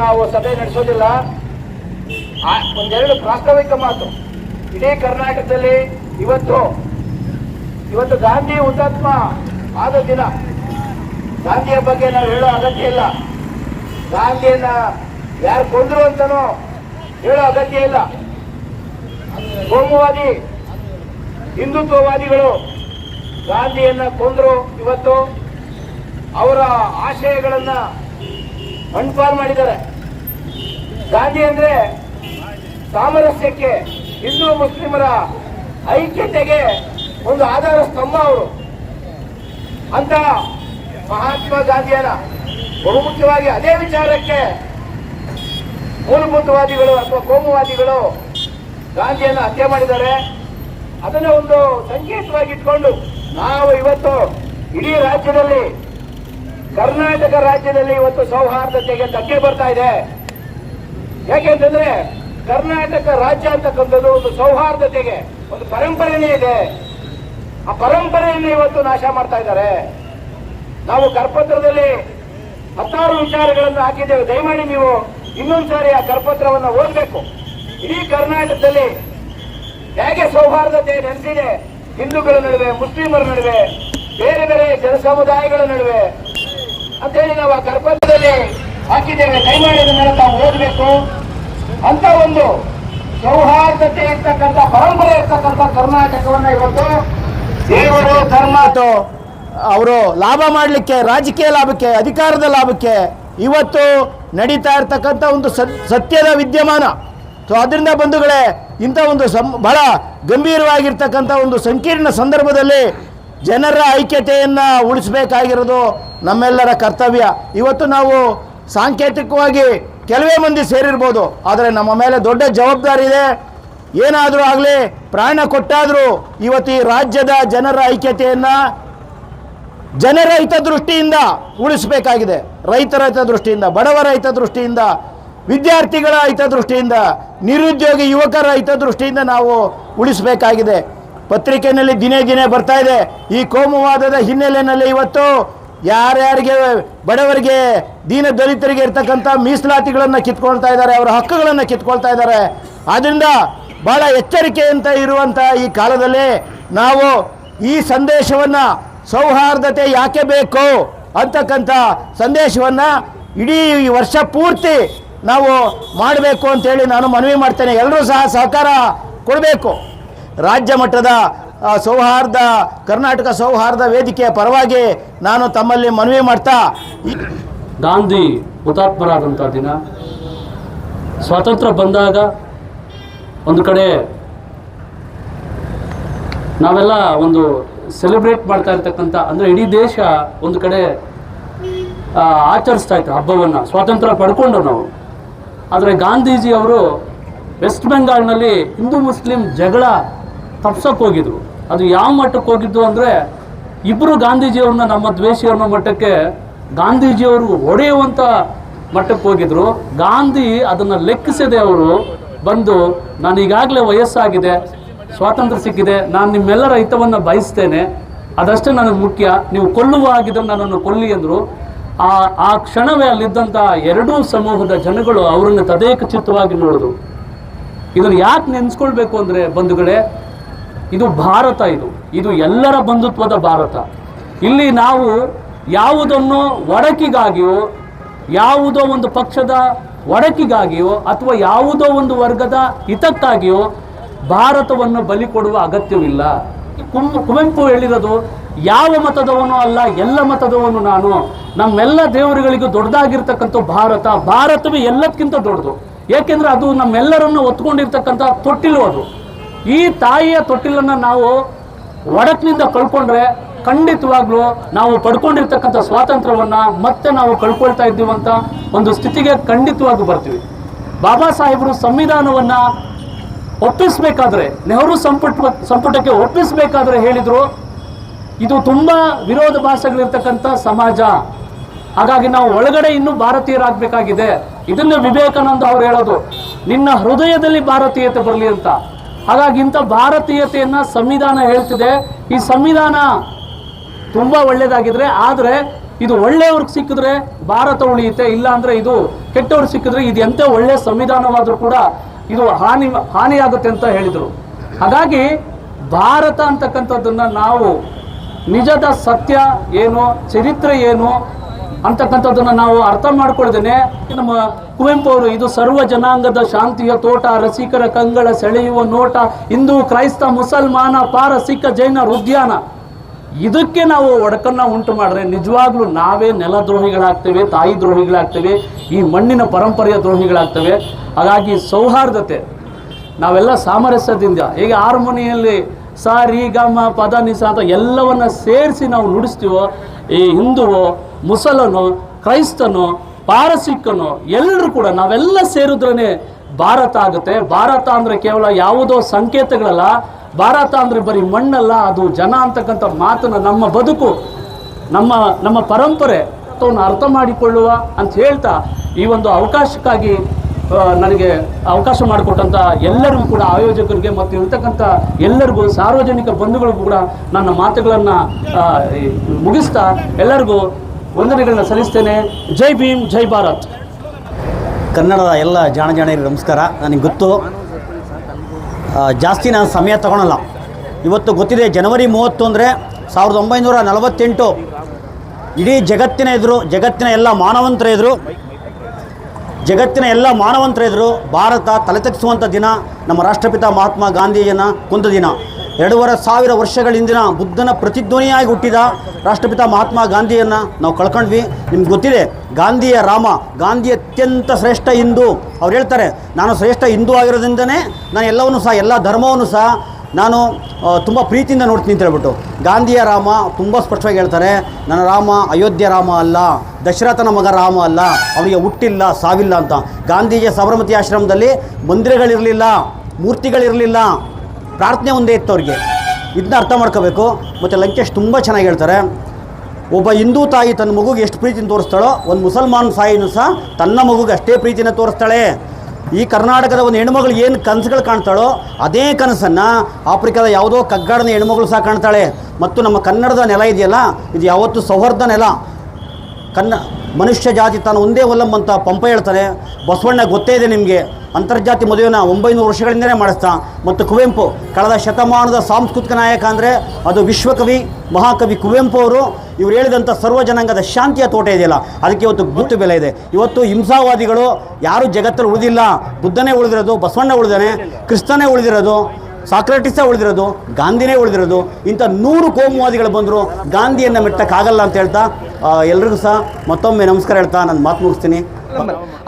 ನಾವು ಸಭೆ ನಡೆಸೋದಿಲ್ಲ. ಒಂದೆರಡು ಪ್ರಾಸ್ತಾವಿಕ ಮಾತು. ಇಡೀ ಕರ್ನಾಟಕದಲ್ಲಿ ಇವತ್ತು ಇವತ್ತು ಗಾಂಧಿ ಹುತಾತ್ಮ ಆದ ದಿನ. ಗಾಂಧಿಯ ಬಗ್ಗೆ ನಾವು ಹೇಳೋ ಅಗತ್ಯ ಇಲ್ಲ. ಗಾಂಧಿಯನ್ನ ಯಾರು ಕೊಂದ್ರು ಅಂತನೋ ಹೇಳೋ ಅಗತ್ಯ ಇಲ್ಲ. ಕೋಮುವಾದಿ, ಹಿಂದುತ್ವವಾದಿಗಳು ಗಾಂಧಿಯನ್ನ ಕೊಂದ್ರು ಇವತ್ತು. ಅವರ ಆಶಯಗಳನ್ನ ಅನ್ಫಾರ್ ಮಾಡಿದ್ದಾರೆ. ಗಾಂಧಿ ಅಂದ್ರೆ ಸಾಮರಸ್ಯಕ್ಕೆ ಹಿಂದೂ ಮುಸ್ಲಿಮರ ಐಕ್ಯತೆಗೆ ಒಂದು ಆಧಾರ ಸ್ತಂಭ ಅವರು. ಅಂತ ಮಹಾತ್ಮ ಗಾಂಧಿಯರ ಬಹುಮುಖ್ಯವಾಗಿ ಅದೇ ವಿಚಾರಕ್ಕೆ ಮೂಲಭೂತವಾದಿಗಳು ಅಥವಾ ಕೋಮುವಾದಿಗಳು ಗಾಂಧಿಯನ್ನು ಹತ್ಯೆ ಮಾಡಿದ್ದಾರೆ. ಅದನ್ನ ಒಂದು ಸಂಕೇತವಾಗಿ ಇಟ್ಕೊಂಡು ನಾವು ಇವತ್ತು ಇಡೀ ರಾಜ್ಯದಲ್ಲಿ ಕರ್ನಾಟಕ ರಾಜ್ಯದಲ್ಲಿ ಇವತ್ತು ಸೌಹಾರ್ದತೆಗೆ ಧಕ್ಕೆ ಬರ್ತಾ ಇದೆ. ಯಾಕೆಂತಂದ್ರೆ ಕರ್ನಾಟಕ ರಾಜ್ಯ ಅಂತಕ್ಕಂಥದ್ದು ಒಂದು ಸೌಹಾರ್ದತೆಗೆ ಒಂದು ಪರಂಪರೆನೇ ಇದೆ. ಆ ಪರಂಪರೆಯನ್ನು ಇವತ್ತು ನಾಶ ಮಾಡ್ತಾ ಇದ್ದಾರೆ. ನಾವು ಕರ್ಪತ್ರದಲ್ಲಿ ಹತ್ತಾರು ವಿಚಾರಗಳನ್ನು ಹಾಕಿದ್ದೇವೆ. ದಯಮಾಡಿ ನೀವು ಇನ್ನೊಂದ್ಸಾರಿ ಆ ಕರ್ಪತ್ರವನ್ನು ಓದಬೇಕು. ಇಡೀ ಕರ್ನಾಟಕದಲ್ಲಿ ಹೇಗೆ ಸೌಹಾರ್ದತೆ ನೆಲೆಸಿದೆ? ಹಿಂದೂಗಳ ನಡುವೆ, ಮುಸ್ಲಿಮರ ನಡುವೆ, ಬೇರೆ ಬೇರೆ ಜನಸಮುದಾಯಗಳ ನಡುವೆ ಅಂತೇಳಿ ನಾವು ಆ ಕರ್ಪತ್ರದಲ್ಲಿ ಹಾಕಿದ್ದೇವೆ. ದಯಮಾಡಿದ ಮೇಲೆ ತಾವು ಓದಬೇಕು. ಅಂತ ಒಂದು ಸೌಹಾರ್ದತೆ ಇರ್ತಕ್ಕಂಥ ಪರಂಪರೆ ಇರ್ತಕ್ಕಂಥ ಕರ್ನಾಟಕವನ್ನ ಇವತ್ತು ದೇವರು, ಧರ್ಮ ಅವರು ಲಾಭ ಮಾಡಲಿಕ್ಕೆ, ರಾಜಕೀಯ ಲಾಭಕ್ಕೆ, ಅಧಿಕಾರದ ಲಾಭಕ್ಕೆ ಇವತ್ತು ನಡೀತಾ ಇರ್ತಕ್ಕಂಥ ಒಂದು ಸತ್- ಸತ್ಯದ ವಿದ್ಯಮಾನ. ಸೊ ಅದರಿಂದ ಬಂಧುಗಳೇ, ಇಂಥ ಒಂದು ಸಂ, ಬಹಳ ಗಂಭೀರವಾಗಿರ್ತಕ್ಕಂಥ ಒಂದು ಸಂಕೀರ್ಣ ಸಂದರ್ಭದಲ್ಲಿ ಜನರ ಐಕ್ಯತೆಯನ್ನು ಉಳಿಸಬೇಕಾಗಿರೋದು ನಮ್ಮೆಲ್ಲರ ಕರ್ತವ್ಯ. ಇವತ್ತು ನಾವು ಸಾಂಕೇತಿಕವಾಗಿ ಕೆಲವೇ ಮಂದಿ ಸೇರಿರ್ಬೋದು, ಆದರೆ ನಮ್ಮ ಮೇಲೆ ದೊಡ್ಡ ಜವಾಬ್ದಾರಿ ಇದೆ. ಏನಾದರೂ ಆಗಲಿ, ಪ್ರಾಣ ಕೊಟ್ಟಾದರೂ ಇವತ್ತು ಈ ರಾಜ್ಯದ ಜನರ ಐಕ್ಯತೆಯನ್ನು ಜನರ ಹಿತದೃಷ್ಟಿಯಿಂದ ಉಳಿಸಬೇಕಾಗಿದೆ. ರೈತರ ಹಿತದೃಷ್ಟಿಯಿಂದ, ಬಡವರ ಹಿತದೃಷ್ಟಿಯಿಂದ, ವಿದ್ಯಾರ್ಥಿಗಳ ಹಿತದೃಷ್ಟಿಯಿಂದ, ನಿರುದ್ಯೋಗಿ ಯುವಕರ ಹಿತದೃಷ್ಟಿಯಿಂದ ನಾವು ಉಳಿಸಬೇಕಾಗಿದೆ. ಪತ್ರಿಕೆಯಲ್ಲಿ ದಿನೇ ದಿನೇ ಬರ್ತಾ ಇದೆ. ಈ ಕೋಮುವಾದದ ಹಿನ್ನೆಲೆಯಲ್ಲಿ ಇವತ್ತು ಯಾರ್ಯಾರಿಗೆ ಬಡವರಿಗೆ, ದೀನ ದಲಿತರಿಗೆ ಇರ್ತಕ್ಕಂಥ ಮೀಸಲಾತಿಗಳನ್ನು ಕಿತ್ಕೊಳ್ತಾ ಇದ್ದಾರೆ, ಅವರ ಹಕ್ಕುಗಳನ್ನು ಕಿತ್ಕೊಳ್ತಾ ಇದ್ದಾರೆ. ಆದ್ದರಿಂದ ಭಾಳ ಎಚ್ಚರಿಕೆಯಂತ ಇರುವಂಥ ಈ ಕಾಲದಲ್ಲಿ ನಾವು ಈ ಸಂದೇಶವನ್ನು ಸೌಹಾರ್ದತೆ ಯಾಕೆ ಬೇಕು ಅಂತಕ್ಕಂಥ ಸಂದೇಶವನ್ನು ಇಡೀ ಈ ವರ್ಷ ಪೂರ್ತಿ ನಾವು ಮಾಡಬೇಕು ಅಂತೇಳಿ ನಾನು ಮನವಿ ಮಾಡ್ತೇನೆ. ಎಲ್ಲರೂ ಸಹ ಸಹಕಾರ ಕೊಡಬೇಕು. ರಾಜ್ಯ ಮಟ್ಟದ ಸೌಹಾರ್ದ, ಕರ್ನಾಟಕ ಸೌಹಾರ್ದ ವೇದಿಕೆಯ ಪರವಾಗಿ ನಾನು ತಮ್ಮಲ್ಲಿ ಮನವಿ ಮಾಡ್ತಾ ಗಾಂಧಿ ಹುತಾತ್ಮರಾದಂಥ ದಿನ. ಸ್ವಾತಂತ್ರ್ಯ ಬಂದಾಗ ಒಂದು ಕಡೆ ನಾವೆಲ್ಲ ಒಂದು ಸೆಲೆಬ್ರೇಟ್ ಮಾಡ್ತಾ ಇರ್ತಕ್ಕಂಥ, ಅಂದರೆ ಇಡೀ ದೇಶ ಒಂದು ಕಡೆ ಆಚರಿಸ್ತಾ ಇತ್ತು ಹಬ್ಬವನ್ನು, ಸ್ವಾತಂತ್ರ್ಯ ಪಡ್ಕೊಂಡು ನಾವು. ಆದರೆ ಗಾಂಧೀಜಿ ಅವರು ವೆಸ್ಟ್ ಬೆಂಗಾಲ್ನಲ್ಲಿ ಹಿಂದೂ ಮುಸ್ಲಿಂ ಜಗಳ ತಪ್ಸಕ್ಕೆ ಹೋಗಿದ್ರು. ಅದು ಯಾವ ಮಟ್ಟಕ್ಕೆ ಹೋಗಿದ್ದು ಅಂದರೆ ಇಬ್ಬರು ಗಾಂಧೀಜಿಯವ್ರನ್ನ ನಮ್ಮ ದ್ವೇಷಿ ಅನ್ನೋ ಮಟ್ಟಕ್ಕೆ ಗಾಂಧೀಜಿಯವರು ಒಡೆಯುವಂಥ ಮಟ್ಟಕ್ಕೆ ಹೋಗಿದ್ರು. ಗಾಂಧಿ ಅದನ್ನು ಲೆಕ್ಕಿಸದೆ ಅವರು ಬಂದು ನಾನು ಈಗಾಗಲೇ ವಯಸ್ಸಾಗಿದೆ, ಸ್ವಾತಂತ್ರ್ಯ ಸಿಕ್ಕಿದೆ, ನಾನು ನಿಮ್ಮೆಲ್ಲರ ಹಿತವನ್ನು ಬಯಸ್ತೇನೆ, ಅದಷ್ಟೇ ನನಗೆ ಮುಖ್ಯ, ನೀವು ಕೊಲ್ಲುವ ಆಗಿದ್ರೆ ನನ್ನನ್ನು ಕೊಲ್ಲಿ ಅಂದರು ಆ ಆ ಕ್ಷಣವೇ ಅಲ್ಲಿದ್ದಂಥ ಎರಡೂ ಸಮೂಹದ ಜನಗಳು ಅವರನ್ನು ತದೇಕ ಚಿತ್ತವಾಗಿ ನೋಡಿದ್ರು. ಇದನ್ನು ಯಾಕೆ ನೆನೆಸ್ಕೊಳ್ಬೇಕು ಅಂದರೆ ಬಂಧುಗಳೇ ಇದು ಭಾರತ ಇದು. ಇದು ಎಲ್ಲರ ಬಂಧುತ್ವದ ಭಾರತ. ಇಲ್ಲಿ ನಾವು ಯಾವುದನ್ನು ಒಡಕಿಗಾಗಿಯೋ, ಯಾವುದೋ ಒಂದು ಪಕ್ಷದ ಒಡಕಿಗಾಗಿಯೋ, ಅಥವಾ ಯಾವುದೋ ಒಂದು ವರ್ಗದ ಹಿತಕ್ಕಾಗಿಯೋ ಭಾರತವನ್ನು ಬಲಿ ಕೊಡುವ ಅಗತ್ಯವಿಲ್ಲ. ಕುಂ- ಕುವೆಂಪು ಹೇಳಿರೋದು, ಯಾವ ಮತದವನು ಅಲ್ಲ, ಎಲ್ಲ ಮತದವನು ನಾನು. ನಮ್ಮೆಲ್ಲ ದೇವರುಗಳಿಗೂ ದೊಡ್ಡದಾಗಿರ್ತಕ್ಕಂಥ ಭಾರತ, ಭಾರತವೇ ಎಲ್ಲಕ್ಕಿಂತ ದೊಡ್ಡದು. ಏಕೆಂದರೆ ಅದು ನಮ್ಮೆಲ್ಲರನ್ನು ಒತ್ಕೊಂಡಿರ್ತಕ್ಕಂಥ ತೊಟ್ಟಿಲು ಅದು. ಈ ತಾಯಿಯ ತೊಟ್ಟಿಲನ್ನು ನಾವು ಒಡಕಿನಿಂದ ಕಳ್ಕೊಂಡ್ರೆ ಖಂಡಿತವಾಗ್ಲೂ ನಾವು ಪಡ್ಕೊಂಡಿರ್ತಕ್ಕಂಥ ಸ್ವಾತಂತ್ರ್ಯವನ್ನ ಮತ್ತೆ ನಾವು ಕಳ್ಕೊಳ್ತಾ ಇದ್ದೀವಂತ ಒಂದು ಸ್ಥಿತಿಗೆ ಖಂಡಿತವಾಗಿ ಬರ್ತೀವಿ. ಬಾಬಾ ಸಾಹೇಬರು ಸಂವಿಧಾನವನ್ನ ಒಪ್ಪಿಸಬೇಕಾದ್ರೆ, ನೆಹರು ಸಂಪುಟ ಸಂಪುಟಕ್ಕೆ ಒಪ್ಪಿಸಬೇಕಾದ್ರೆ ಹೇಳಿದರು, ಇದು ತುಂಬಾ ವಿರೋಧಾಭಾಸಗಳಿರ್ತಕ್ಕಂಥ ಸಮಾಜ. ಹಾಗಾಗಿ ನಾವು ಒಳಗಡೆ ಇನ್ನೂ ಭಾರತೀಯರಾಗಬೇಕಾಗಿದೆ. ಇದನ್ನು ವಿವೇಕಾನಂದ ಅವರು ಹೇಳೋದು, ನಿನ್ನ ಹೃದಯದಲ್ಲಿ ಭಾರತೀಯತೆ ಬರಲಿ ಅಂತ. ಹಾಗಾಗಿ ಇಂಥ ಭಾರತೀಯತೆಯನ್ನ ಸಂವಿಧಾನ ಹೇಳ್ತಿದೆ. ಈ ಸಂವಿಧಾನ ತುಂಬಾ ಒಳ್ಳೇದಾಗಿದ್ರೆ, ಆದರೆ ಇದು ಒಳ್ಳೆಯವ್ರಿಗೆ ಸಿಕ್ಕಿದ್ರೆ ಭಾರತ ಉಳಿಯುತ್ತೆ ಇಲ್ಲ ಅಂದ್ರೆ ಇದು ಕೆಟ್ಟವ್ರಿಗೆ ಸಿಕ್ಕಿದ್ರೆ ಇದು ಎಂತ ಒಳ್ಳೆ ಸಂವಿಧಾನವಾದ್ರೂ ಕೂಡ ಇದು ಹಾನಿ, ಹಾನಿಯಾಗುತ್ತೆ ಅಂತ ಹೇಳಿದರು. ಹಾಗಾಗಿ ಭಾರತ ಅಂತಕ್ಕಂಥದ್ದನ್ನು ನಾವು ನಿಜದ ಸತ್ಯ ಏನು, ಚರಿತ್ರೆ ಏನು ಅಂತಕ್ಕಂಥದ್ದನ್ನ ನಾವು ಅರ್ಥ ಮಾಡ್ಕೊಳ್ದೇನೆ ನಮ್ಮ ಕುವೆಂಪು ಅವರು ಇದು ಸರ್ವ ಜನಾಂಗದ ಶಾಂತಿಯ ತೋಟ, ರಸಿಕರ ಕಂಗಳ ಸೆಳೆಯುವ ನೋಟ, ಹಿಂದೂ, ಕ್ರೈಸ್ತ, ಮುಸಲ್ಮಾನ, ಪಾರಸಿಕ ಜೈನ ಉದ್ಯಾನ ಇದಕ್ಕೆ ನಾವು ಒಡಕನ್ನ ಉಂಟು ಮಾಡಿದ್ರೆ ನಿಜವಾಗ್ಲೂ ನಾವೇ ನೆಲದ್ರೋಹಿಗಳಾಗ್ತೇವೆ, ತಾಯಿ ದ್ರೋಹಿಗಳಾಗ್ತೇವೆ, ಈ ಮಣ್ಣಿನ ಪರಂಪರೆಯ ದ್ರೋಹಿಗಳಾಗ್ತೇವೆ. ಹಾಗಾಗಿ ಸೌಹಾರ್ದತೆ, ನಾವೆಲ್ಲ ಸಾಮರಸ್ಯದಿಂದ ಈಗ ಹಾರ್ಮೋನಿಯಲ್ಲಿ ಸ, ರಿ, ಗ, ಮ ಪದ ನಿಸ ಅಂತ ಎಲ್ಲವನ್ನ ಸೇರಿಸಿ ನಾವು ನುಡಿಸ್ತೀವೋ, ಈ ಹಿಂದುವೋ ಮುಸಲನೋ, ಕ್ರೈಸ್ತನೋ, ಪಾರಸಿಕನೋ, ಎಲ್ಲರೂ ಕೂಡ ನಾವೆಲ್ಲ ಸೇರಿದ್ರೇ ಭಾರತ ಆಗುತ್ತೆ. ಭಾರತ ಅಂದರೆ ಕೇವಲ ಯಾವುದೋ ಸಂಕೇತಗಳಲ್ಲ. ಭಾರತ ಅಂದರೆ ಬರೀ ಮಣ್ಣಲ್ಲ, ಅದು ಜನ ಅಂತಕ್ಕಂಥ ಮಾತನ್ನು ನಮ್ಮ ಬದುಕು, ನಮ್ಮ ನಮ್ಮ ಪರಂಪರೆ ಅಥವಾ ಅರ್ಥ ಮಾಡಿಕೊಳ್ಳುವ ಅಂತ ಹೇಳ್ತಾ ಈ ಒಂದು ಅವಕಾಶಕ್ಕಾಗಿ ನನಗೆ ಅವಕಾಶ ಮಾಡಿಕೊಟ್ಟಂಥ ಎಲ್ಲರಿಗೂ ಕೂಡ, ಆಯೋಜಕರಿಗೆ ಮತ್ತು ಇರ್ತಕ್ಕಂಥ ಎಲ್ಲರಿಗೂ, ಸಾರ್ವಜನಿಕ ಬಂಧುಗಳಿಗೂ ಕೂಡ ನನ್ನ ಮಾತುಗಳನ್ನು ಮುಗಿಸ್ತಾ ಎಲ್ಲರಿಗೂ ವಂದನೆಗಳನ್ನ ಸಲ್ಲಿಸ್ತೇನೆ. ಜೈ ಭೀಮ್, ಜೈ ಭಾರತ್. ಕನ್ನಡದ ಎಲ್ಲ ಜಾಣ ಜಾಣರಿಗೆ ನಮಸ್ಕಾರ. ನನಗೆ ಗೊತ್ತು. ಜಾಸ್ತಿ ನಾನು ಸಮಯ ತಗೊಳಲ್ಲ. ಇವತ್ತು ಗೊತ್ತಿದೆ, ಜನವರಿ ಮೂವತ್ತು ಅಂದರೆ ಸಾವಿರದ ಒಂಬೈನೂರ ನಲವತ್ತೆಂಟು. ಇಡೀ ಜಗತ್ತಿನ ಎದುರು, ಜಗತ್ತಿನ ಎಲ್ಲ ಮಾನವಂತರ ಎದುರು, ಜಗತ್ತಿನ ಎಲ್ಲ ಮಾನವಂತರ ಎದುರು ಭಾರತ ತಲೆತಗ್ಗಿಸುವಂಥ ದಿನ ನಮ್ಮ ರಾಷ್ಟ್ರಪಿತ ಮಹಾತ್ಮ ಗಾಂಧೀಜಿನ ಕುಂದ ದಿನ. ಎರಡೂವರೆ ಸಾವಿರ ವರ್ಷಗಳ ಹಿಂದಿನ ಬುದ್ಧನ ಪ್ರತಿಧ್ವನಿಯಾಗಿ ಹುಟ್ಟಿದ ರಾಷ್ಟ್ರಪಿತ ಮಹಾತ್ಮ ಗಾಂಧಿಯನ್ನು ನಾವು ಕಳ್ಕೊಂಡ್ವಿ. ನಿಮ್ಗೆ ಗೊತ್ತಿದೆ, ಗಾಂಧಿಯ ರಾಮ, ಗಾಂಧಿ ಅತ್ಯಂತ ಶ್ರೇಷ್ಠ ಹಿಂದೂ. ಅವ್ರು ಹೇಳ್ತಾರೆ, ನಾನು ಶ್ರೇಷ್ಠ ಹಿಂದೂ ಆಗಿರೋದ್ರಿಂದನೇ ನಾನು ಎಲ್ಲವನ್ನು ಸಹ, ಎಲ್ಲ ಧರ್ಮವನ್ನು ಸಹ ನಾನು ತುಂಬ ಪ್ರೀತಿಯಿಂದ ನೋಡ್ತೀನಿ ಅಂತ ಹೇಳ್ಬಿಟ್ಟು. ಗಾಂಧಿಯ ರಾಮ ತುಂಬ ಸ್ಪಷ್ಟವಾಗಿ ಹೇಳ್ತಾರೆ, ನನ್ನ ರಾಮ ಅಯೋಧ್ಯೆ ರಾಮ ಅಲ್ಲ, ದಶರಥನ ಮಗ ರಾಮ ಅಲ್ಲ, ಅವನಿಗೆ ಹುಟ್ಟಿಲ್ಲ, ಸಾವಿಲ್ಲ ಅಂತ. ಗಾಂಧೀಜಿಯ ಸಬರಮತಿ ಆಶ್ರಮದಲ್ಲಿ ಮಂದಿರಗಳಿರಲಿಲ್ಲ, ಮೂರ್ತಿಗಳಿರಲಿಲ್ಲ. ಪ್ರಾರ್ಥನೆ ಒಂದೇ ಇತ್ತು ಅವ್ರಿಗೆ ಇದನ್ನ ಅರ್ಥ ಮಾಡ್ಕೋಬೇಕು. ಮತ್ತು ಲಂಕೇಶ್ ತುಂಬ ಚೆನ್ನಾಗಿ ಹೇಳ್ತಾರೆ. ಒಬ್ಬ ಹಿಂದೂ ತಾಯಿ ತನ್ನ ಮಗುಗೆ ಎಷ್ಟು ಪ್ರೀತಿನ ತೋರಿಸ್ತಾಳೋ, ಒಂದು ಮುಸಲ್ಮಾನ್ ತಾಯಿನೂ ಸಹ ತನ್ನ ಮಗುಗೆ ಅಷ್ಟೇ ಪ್ರೀತಿನ ತೋರಿಸ್ತಾಳೆ. ಈ ಕರ್ನಾಟಕದ ಒಂದು ಹೆಣ್ಮಗಳು ಏನು ಕನಸುಗಳು ಕಾಣ್ತಾಳೋ, ಅದೇ ಕನಸನ್ನು ಆಫ್ರಿಕಾದ ಯಾವುದೋ ಕಗ್ಗಾಡನ ಹೆಣ್ಮಗಳು ಸಹ ಕಾಣ್ತಾಳೆ. ಮತ್ತು ನಮ್ಮ ಕನ್ನಡದ ನೆಲ ಇದೆಯಲ್ಲ, ಇದು ಯಾವತ್ತೂ ಸೌಹಾರ್ದ ನೆಲ. ಕನ್ನ ಮನುಷ್ಯ ಜಾತಿ ತಾನು ಒಂದೇ ಒಲ್ಲಂಬಂತ ಪಂಪ ಹೇಳ್ತಾನೆ. ಬಸವಣ್ಣ ಗೊತ್ತೇ ಇದೆ ನಿಮಗೆ. ಅಂತರ್ಜಾತಿ ಮದುವೆನ ಒಂಬೈನೂರು ವರ್ಷಗಳಿಂದಲೇ ಮಾಡಿಸ್ತಾ, ಮತ್ತು ಕುವೆಂಪು ಕಳೆದ ಶತಮಾನದ ಸಾಂಸ್ಕೃತಿಕ ನಾಯಕ ಅಂದರೆ ಅದು ವಿಶ್ವಕವಿ, ಮಹಾಕವಿ ಕುವೆಂಪು ಅವರು. ಇವರು ಹೇಳಿದಂಥ ಸರ್ವ ಜನಾಂಗದ ಶಾಂತಿಯ ತೋಟ ಇದೆಯಲ್ಲ, ಅದಕ್ಕೆ ಇವತ್ತು ಗುಟ್ಟು ಬೆಲೆ ಇದೆ. ಇವತ್ತು ಹಿಂಸಾವಾದಿಗಳು ಯಾರು ಜಗತ್ತಲ್ಲಿ ಉಳಿದಿಲ್ಲ. ಬುದ್ಧನೇ ಉಳಿದಿರೋದು, ಬಸವಣ್ಣ ಉಳಿದಾನೆ, ಕ್ರಿಸ್ತನೇ ಉಳಿದಿರೋದು, ಸಾಕ್ರೆಟಿಸೇ ಉಳಿದಿರೋದು, ಗಾಂಧಿನೇ ಉಳಿದಿರೋದು. ಇಂಥ ನೂರು ಕೋಮುವಾದಿಗಳು ಬಂದರು ಗಾಂಧಿಯನ್ನು ಮೆಟ್ಟಕ್ಕಾಗಲ್ಲ ಅಂತ ಹೇಳ್ತಾ ಎಲ್ರಿಗೂ ಸಹ ಮತ್ತೊಮ್ಮೆ ನಮಸ್ಕಾರ ಹೇಳ್ತಾ, ನಾನು ಮಾತು ಮುಗಿಸ್ತೀನಿ.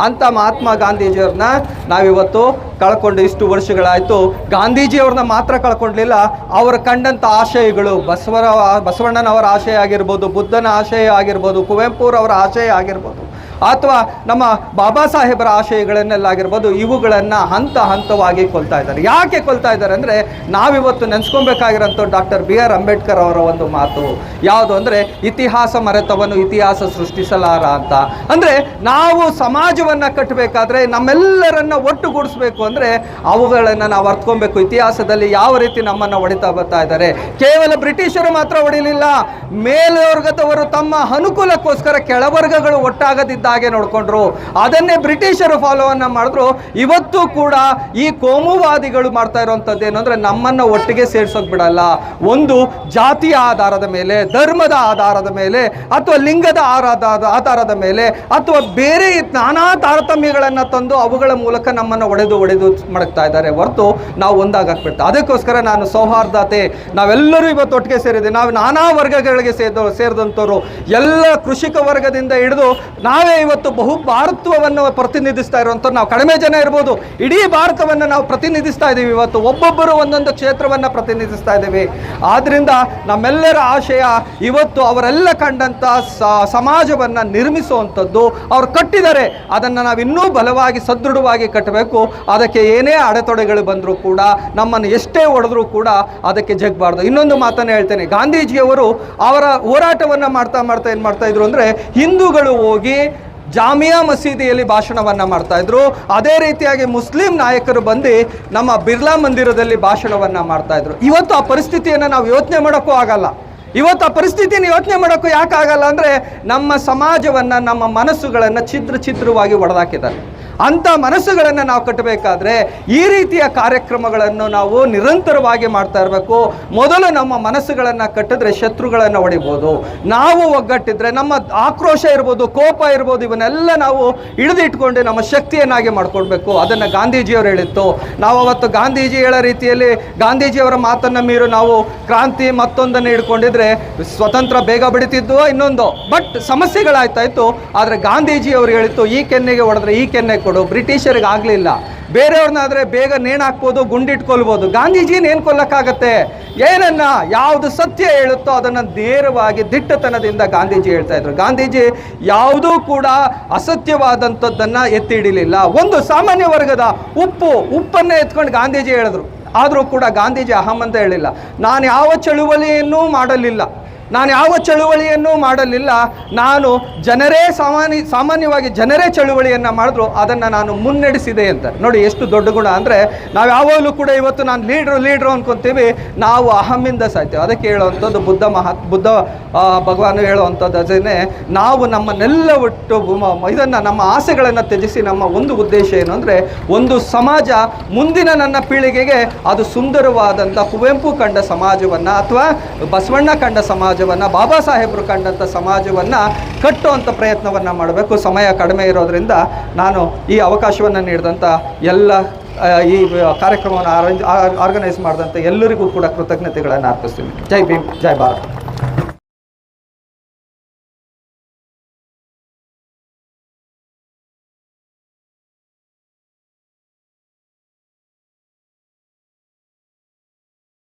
ಅಂತ ಮಹಾತ್ಮ ಗಾಂಧೀಜಿಯವ್ರನ್ನ ನಾವಿವತ್ತು ಕಳ್ಕೊಂಡು ಇಷ್ಟು ವರ್ಷಗಳಾಯಿತು. ಗಾಂಧೀಜಿಯವ್ರನ್ನ ಮಾತ್ರ ಕಳ್ಕೊಂಡ್ಲಿಲ್ಲ ಅವರು ಕಂಡಂಥ ಆಶಯಗಳು, ಬಸವರ, ಬಸವಣ್ಣನವರ ಆಶಯ ಆಗಿರ್ಬೋದು, ಬುದ್ಧನ ಆಶಯ ಆಗಿರ್ಬೋದು, ಕುವೆಂಪುರವರ ಆಶಯ ಆಗಿರ್ಬೋದು ಅಥವಾ ನಮ್ಮ ಬಾಬಾ ಸಾಹೇಬರ ಆಶಯಗಳನ್ನೆಲ್ಲಾಗಿರ್ಬೋದು ಇವುಗಳನ್ನು ಹಂತ ಹಂತವಾಗಿ ಕೊಲ್ತಾ ಇದ್ದಾರೆ. ಯಾಕೆ ಕೊಲ್ತಾ ಇದ್ದಾರೆ ಅಂದರೆ ನಾವಿವತ್ತು ನೆನೆಸ್ಕೊಬೇಕಾಗಿರೋಂಥ ಡಾಕ್ಟರ್ ಬಿ ಆರ್ ಅಂಬೇಡ್ಕರ್ ಅವರ ಒಂದು ಮಾತು. ಯಾವುದು ಅಂದರೆ, ಇತಿಹಾಸ ಮರೆತವನ್ನು ಇತಿಹಾಸ ಸೃಷ್ಟಿಸಲಾರ ಅಂತ. ಅಂದರೆ, ನಾವು ಸಮಾಜವನ್ನು ಕಟ್ಟಬೇಕಾದ್ರೆ ನಮ್ಮೆಲ್ಲರನ್ನ ಒಟ್ಟುಗೂಡಿಸ್ಬೇಕು ಅಂದರೆ, ಅವುಗಳನ್ನು ನಾವು ಅರ್ಥಕೊಬೇಕು ಇತಿಹಾಸದಲ್ಲಿ ಯಾವ ರೀತಿ ನಮ್ಮನ್ನು ಹೊಡಿತಾ ಬರ್ತಾ ಇದ್ದಾರೆ. ಕೇವಲ ಬ್ರಿಟಿಷರು ಮಾತ್ರ ಹೊಡಿಲಿಲ್ಲ. ಮೇಲ್ವರ್ಗದವರು ತಮ್ಮ ಅನುಕೂಲಕ್ಕೋಸ್ಕರ ಕೆಳವರ್ಗಗಳು ಒಟ್ಟಾಗದಿದ್ದಾಗೆ ನೋಡಿಕೊಂಡ್ರು. ಅದನ್ನೇ ಬ್ರಿಟಿಷರು ಫಾಲೋವನ್ನ ಮಾಡಿದ್ರು. ಇವತ್ತು ಕೂಡ ಈ ಕೋಮುವಾದಿಗಳು ಮಾಡ್ತಾ ಇರುವಂಥದ್ದು ಏನು ನಮ್ಮನ್ನ ಒಟ್ಟಿಗೆ ಸೇರ್ಸೋಕ್ ಬಿಡಲ್ಲ. ಒಂದು ಜಾತಿಯ ಆಧಾರದ ಮೇಲೆ, ಧರ್ಮದ ಆಧಾರದ ಮೇಲೆ, ಅಥವಾ ಲಿಂಗದ ಆರಾಧ, ಆಧಾರದ ಮೇಲೆ, ಅಥವಾ ಬೇರೆ ನಾನಾ ತಾರತಮ್ಯಗಳನ್ನು ತಂದು ಅವುಗಳ ಮೂಲಕ ನಮ್ಮನ್ನು ಒಡೆದು ಒಡೆದು ಮಡಗ್ತಾ ಇದ್ದಾರೆ. ಹೊರತು ನಾವು ಒಂದಾಗಕ್ಬಿಡ್ತಾ ಅದಕ್ಕೋಸ್ಕರ ನಾನು ಸೌಹಾರ್ದತೆ, ನಾವೆಲ್ಲರೂ ಇವತ್ತು ಒಟ್ಟಿಗೆ ಸೇರಿದೆ ನಾವು ನಾನಾ ವರ್ಗಗಳಿಗೆ ಸೇರಿದ, ಸೇರಿದಂಥವ್ರು. ಎಲ್ಲ ಕೃಷಿಕ ವರ್ಗದಿಂದ ಹಿಡಿದು ನಾವೇ ಇವತ್ತು ಬಹು ಭಾರತ್ವವನ್ನು ಪ್ರತಿನಿಧಿಸ್ತಾ ಇರುವಂಥ ನಾವು. ಕಡಿಮೆ ಜನ ಇರ್ಬೋದು, ಇಡೀ ಭಾರತವನ್ನು ನಾವು ಪ್ರತಿನಿಧಿಸ್ತಾ ಇದ್ದೀವಿ ಇವತ್ತು ಒಬ್ಬೊಬ್ಬರು ಒಂದೊಂದು ಕ್ಷೇತ್ರವನ್ನು ಪ್ರತಿನಿಧಿಸ್ತಾ ಇದ್ದೀವಿ ಆದ್ದರಿಂದ ನಮ್ಮೆಲ್ಲರ ಆಶಯ, ಇವತ್ತು ಅವರೆಲ್ಲ ಕಂಡಂಥ ಸಮಾಜವನ್ನು ನಿರ್ಮಿಸುವಂಥದ್ದು ಅವ್ರು ಕಟ್ಟಿದರೆ ಅದನ್ನು ನಾವು ಇನ್ನೂ ಬಲವಾಗಿ, ಸದೃಢವಾಗಿ ಕಟ್ಟಬೇಕು. ಅದಕ್ಕೆ ಏನೇ ಅಡೆತಡೆಗಳು ಬಂದರೂ ಕೂಡ, ನಮ್ಮನ್ನು ಎಷ್ಟೇ ಹೊಡೆದ್ರೂ ಕೂಡ ಅದಕ್ಕೆ ಜಗ್ಬಾರ್ದು. ಇನ್ನೊಂದು ಮಾತನ್ನು ಹೇಳ್ತೇನೆ. ಗಾಂಧೀಜಿಯವರು ಅವರ ಹೋರಾಟವನ್ನು ಮಾಡ್ತಾ ಮಾಡ್ತಾ ಏನು ಮಾಡ್ತಾ ಇದ್ರು ಅಂದರೆ, ಹಿಂದೂಗಳು ಹೋಗಿ ಜಾಮಿಯಾ ಮಸೀದಿಯಲ್ಲಿ ಭಾಷಣವನ್ನು ಮಾಡ್ತಾ ಇದ್ರು. ಅದೇ ರೀತಿಯಾಗಿ ಮುಸ್ಲಿಂ ನಾಯಕರು ಬಂದು ನಮ್ಮ ಬಿರ್ಲಾ ಮಂದಿರದಲ್ಲಿ ಭಾಷಣವನ್ನ ಮಾಡ್ತಾ ಇದ್ರು. ಇವತ್ತು ಆ ಪರಿಸ್ಥಿತಿಯನ್ನು ನಾವು ಯೋಚನೆ ಮಾಡೋಕ್ಕೂ ಆಗಲ್ಲ. ಇವತ್ತು ಆ ಪರಿಸ್ಥಿತಿಯನ್ನು ಯೋಚನೆ ಮಾಡೋಕ್ಕೂ ಯಾಕಾಗಲ್ಲ ಅಂದರೆ ನಮ್ಮ ಸಮಾಜವನ್ನು, ನಮ್ಮ ಮನಸ್ಸುಗಳನ್ನು ಛಿದ್ರ ಛಿದ್ರವಾಗಿ ಒಡೆದಾಕಿದ್ದಾರೆ. ಅಂಥ ಮನಸ್ಸುಗಳನ್ನು ನಾವು ಕಟ್ಟಬೇಕಾದ್ರೆ ಈ ರೀತಿಯ ಕಾರ್ಯಕ್ರಮಗಳನ್ನು ನಾವು ನಿರಂತರವಾಗಿ ಮಾಡ್ತಾ ಇರಬೇಕು. ಮೊದಲು ನಮ್ಮ ಮನಸ್ಸುಗಳನ್ನು ಕಟ್ಟಿದ್ರೆ ಶತ್ರುಗಳನ್ನು ಹೊಡಿಬೋದು. ನಾವು ಒಗ್ಗಟ್ಟಿದ್ರೆ ನಮ್ಮ ಆಕ್ರೋಶ ಇರ್ಬೋದು, ಕೋಪ ಇರ್ಬೋದು, ಇವನ್ನೆಲ್ಲ ನಾವು ಹಿಡಿದಿಟ್ಕೊಂಡು ನಮ್ಮ ಶಕ್ತಿಯನ್ನಾಗಿ ಮಾಡ್ಕೊಳ್ಬೇಕು. ಅದನ್ನು ಗಾಂಧೀಜಿಯವರು ಹೇಳಿತ್ತು. ನಾವು ಅವತ್ತು ಗಾಂಧೀಜಿ ಹೇಳೋ ರೀತಿಯಲ್ಲಿ ಗಾಂಧೀಜಿಯವರ ಮಾತನ್ನು ಮೀರು ನಾವು ಕ್ರಾಂತಿ ಮತ್ತೊಂದನ್ನು ಹಿಡ್ಕೊಂಡಿದ್ರೆ ಸ್ವತಂತ್ರ ಬೇಗ ಬಿಡಿತಿದ್ದು ಇನ್ನೊಂದು? ಬಟ್ ಸಮಸ್ಯೆಗಳಾಯ್ತಾಯಿತು. ಆದರೆ ಗಾಂಧೀಜಿಯವರು ಹೇಳಿತ್ತು, ಈ ಕೆನ್ನೆಗೆ ಹೊಡೆದ್ರೆ ಈ ಕೆನ್ನೆ ಕೊಡು, ಬ್ರಿಟಿಷರಿಗೆ ಆಗಲಿಲ್ಲ. ಬೇರೆಯವ್ರನ್ನಾದ್ರೆ ಬೇಗ ನೇಣಾಕ್ಬೋದು, ಗುಂಡಿಟ್ಕೊಳ್ಬೋದು. ಗಾಂಧೀಜಿನ ಏನು ಕೊಲ್ಲಕ್ಕಾಗತ್ತೆ? ಏನನ್ನ, ಯಾವುದು ಸತ್ಯ ಹೇಳುತ್ತೋ ಅದನ್ನು ನೇರವಾಗಿ ದಿಟ್ಟತನದಿಂದ ಗಾಂಧೀಜಿ ಹೇಳ್ತಾ ಇದ್ರು. ಗಾಂಧೀಜಿ ಯಾವುದೂ ಕೂಡ ಅಸತ್ಯವಾದಂಥದ್ದನ್ನು ಎತ್ತಿ ಹಿಡಿಲಿಲ್ಲ ಒಂದು ಸಾಮಾನ್ಯ ವರ್ಗದ ಉಪ್ಪು, ಉಪ್ಪನ್ನೇ ಎತ್ಕೊಂಡು ಗಾಂಧೀಜಿ ಹೇಳಿದ್ರು. ಆದರೂ ಕೂಡ ಗಾಂಧೀಜಿ ಅಹಂ ಅಂತ ಹೇಳಿಲ್ಲ. ನಾನು ಯಾವ ಚಳುವಳಿಯನ್ನೂ ಮಾಡಲಿಲ್ಲ. ನಾನು ಯಾವ ಚಳುವಳಿಯನ್ನು ಮಾಡಲಿಲ್ಲ. ನಾನು ಜನರೇ ಸಾಮಾನ್ಯ, ಸಾಮಾನ್ಯವಾಗಿ ಜನರೇ ಚಳುವಳಿಯನ್ನು ಮಾಡಿದ್ರು, ಅದನ್ನು ನಾನು ಮುನ್ನಡೆಸಿದೆ ಅಂತ. ನೋಡಿ, ಎಷ್ಟು ದೊಡ್ಡ ಗುಣ ಅಂದರೆ, ನಾವು ಯಾವಾಗಲೂ ಕೂಡ ಇವತ್ತು ನಾನು ಲೀಡ್ರು ಲೀಡ್ರು ಅಂದ್ಕೊತೀವಿ ನಾವು ಅಹಮ್ಮಿಂದ ಸಾಯ್ತೇವೆ. ಅದಕ್ಕೆ ಹೇಳುವಂಥದ್ದು ಬುದ್ಧ ಮಹಾ ಬುದ್ಧ ಭಗವಾನ್ ಹೇಳುವಂಥದ್ದು ಅದನ್ನೇ ನಾವು ನಮ್ಮನ್ನೆಲ್ಲ ಒಟ್ಟು ಇದನ್ನು, ನಮ್ಮ ಆಸೆಗಳನ್ನು ತ್ಯಜಿಸಿ ನಮ್ಮ ಒಂದು ಉದ್ದೇಶ ಏನು ಅಂದರೆ, ಒಂದು ಸಮಾಜ ಮುಂದಿನ ನನ್ನ ಪೀಳಿಗೆಗೆ ಅದು ಸುಂದರವಾದಂಥ ಕುವೆಂಪು ಕಂಡ ಸಮಾಜವನ್ನು ಅಥವಾ ಬಸವಣ್ಣ ಕಂಡ ಸಮಾಜವನ್ನು, ಬಾಬಾ ಸಾಹೇಬರು ಕಂಡಂಥ ಸಮಾಜವನ್ನು ಕಟ್ಟುವಂಥ ಪ್ರಯತ್ನವನ್ನು ಮಾಡಬೇಕು. ಸಮಯ ಕಡಿಮೆ ಇರೋದರಿಂದ ನಾನು ಈ ಅವಕಾಶವನ್ನು ನೀಡಿದಂಥ ಎಲ್ಲ ಈ ಕಾರ್ಯಕ್ರಮವನ್ನು ಆರ್ಗನೈಸ್ ಮಾಡಿದಂಥ ಎಲ್ಲರಿಗೂ ಕೂಡ ಕೃತಜ್ಞತೆಗಳನ್ನು ಅರ್ಪಿಸ್ತೀನಿ. ಜೈ ಭೀಮ್, ಜೈ ಭಾರತ್.